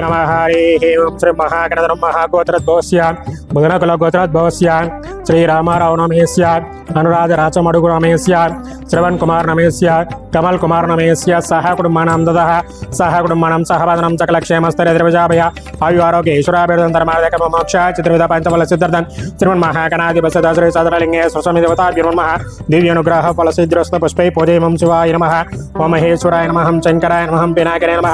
నమ. హరి ఓం శ్రీ మహాగణధరం మహాగోత్రోద్భవస్య బుధనకుల గోత్రోద్భవస్య శ్రీరామారావు రామారావు నమేస్య అనురాధ రాచమడుగు నమేస్య శ్రవణ్ కుమార్ నమేస్య కమల్ కుమార్ నమేస్య సహ కుటుంబానం దద సహ కుటుంబానం సహవదనం సకల క్షేమస్తర ద్రవజాభయ ఆయు ఆరోగ్య ఈశ్వరాభిర్దంతరమాదక మోక్ష చిత్రవిధ పంచఫల సిద్ధార్థన్ శ్రీమన్ మహాగణాధిప సదా శ్రీ సదరలింగే స్వస్వామి దేవతా విర్మహ దివ్యానుగ్రహ ఫల సిద్ధిరస్త పుష్పై పూజేమం శివాయ నమ ఓం మహేశ్వరాయ నమ శంకరాయ నమ పినాకరాయ నమ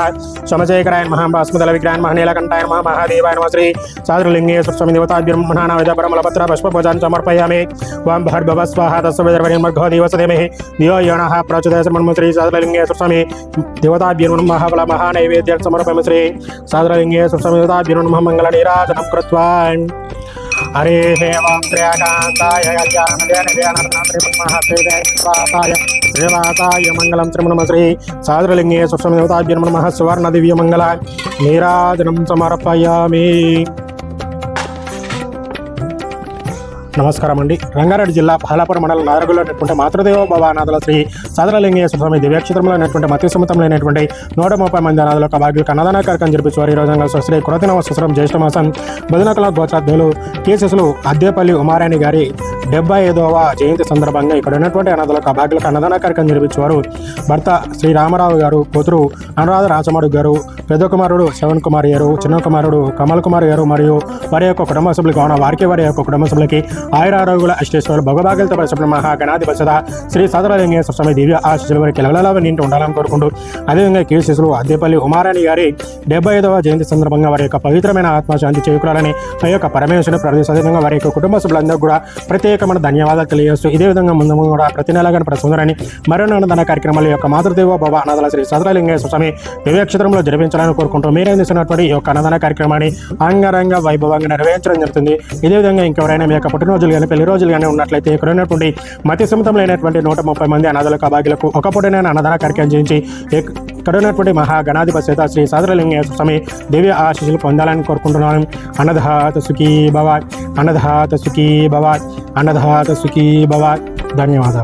సోమశేఖరాయ నమ భాస్మదల విగ్రహాయ నమ నీలకంఠాయ నమ మహాదేవాయ నమ శ్రీ సాదరలింగే స్వస్వామి దేవతా విర్మహాన విజపరమలపత్ర పుష్పపూజాన్ సమర్పయామి ఓం భర్భవ స్వాహ తస్వ విదర్భనిర్మర్ఘో దివసదేమహి దియో యోనః ప్రచోదయ సమన్మ శ్రీ సాదరలింగే స్వస్వామి దేవతా విర్మహ ఫల మహానైవేద్య సమర్పయామి శ్రీ సాదరలింగే స్వస్వామి దేవతా విర్మహ మంగళ నీరాజనం కృత్వా. హరే ఓం శ్రేయకాంతాయ కళ్యాణమహాయ శ్రీవాతాయ మంగళం త్రిమణమ శ్రీ సాదరలింగే సుస్వమితాభ్యం నమ సువర్ణ దివ్య మంగళ నీరాజనం సమర్పయామి. నమస్కారం అండి రంగారెడ్డి జిల్లా పాలాపురం మండలం నాదరగులో ఉన్నటువంటి మాతృదేవ భవానాథుల శ్రీ సాదరలింగేశ్వర స్వామి దివ్యక్షేత్రంలో ఉన్నటువంటి మత్స్య సముద్రంలో నూట ముప్పై మంది అనాథుల ఒక భాగ్యులకు అన్నదాన కార్యక్రమం జరిపించారు ఈ రోజు శ్రీ కృతినవ సుసరం జ్యేష్ఠ మాసం బుధనకల గోచాధ్యులు కేసెస్లు అద్దేపల్లి ఉమారాణి గారి డెబ్బై ఐదవ జయంతి సందర్భంగా ఇక్కడ ఉన్నటువంటి అనాథులకు భాగ్యులకు అన్నదాన కార్యక్రమం జరిపించేవారు. భర్త శ్రీ రామారావు గారు కూతురు అనురాధ రాచమాడు గారు పెద్ద కుమారుడు శవన్ కుమార్ గారు చిన్న కుమారుడు కమల్ కుమార్ గారు మరియు వారి యొక్క కుటుంబ సభ్యులు కావున వారికి వారి యొక్క కుటుంబ సభ్యులకి ఆయుర ఆరోగ్యుల అష్టేశ్వరులు భగభాగ్యులతో పరిశుభ్ర మహాగణాధిపత శ్రీ సదరలింగేశ్వర స్వామి దివ్య ఆశీస్సులు వారి లగలలా నింటి ఉండాలని కోరుకుంటూ అదేవిధంగా కీర్శిశులు అద్దేపల్లి ఉమారాణి గారి డెబ్బై ఐదవ జయంతి సందర్భంగా వారి యొక్క పవిత్రమైన ఆత్మశాంతి చేకూరాలని ఆ యొక్క పరమేశ్వరుని ప్రార్థిస్తూ అదేవిధంగా వారి యొక్క కుటుంబ సభ్యులందరూ కూడా ప్రత్యేకమైన ధన్యవాదాలు తెలియజేస్తూ ఇదే విధంగా ముందు ముందు కూడా ప్రతి నెల కానీ ప్రతి సుందరని మరో కార్యక్రమాల యొక్క మాతృదేవ భవ అనాథల శ్రీ సదరలింగేశ్వర స్వామి దివ్యక్షేత్రంలో జరిపించాలని కోరుకుంటూ మీరేం చేసినటువంటి ఈ యొక్క అన్నదాన కార్యక్రమాన్ని అంగరంగ వైభవంగా నెరవేర్చడం జరుగుతుంది. ఇదే విధంగా ఇంకెవరైనా మీ యొక్క పుట్టినరోజులు కానీ పెళ్ళి రోజులు కానీ ఉన్నట్లయితే ఇక్కడ ఉన్నటువంటి మతి సముద్రంలో నూట ముప్పై మంది అనాథుల భాగ్యులకు ఒక పూటైన అన్నదాన కార్యక్రమం చేయించి ఇక్కడ ఉన్నటువంటి మహా శ్రీ సాదరలింగేశ్వర స్వామి దివ్య ఆశీస్సులు పొందాలని కోరుకుంటున్నాను. అన్నదాత సుఖీ భవ అన్నదాత సుఖీ భవ అన్నదాత సుఖీ భవ ధన్యవాదాలు.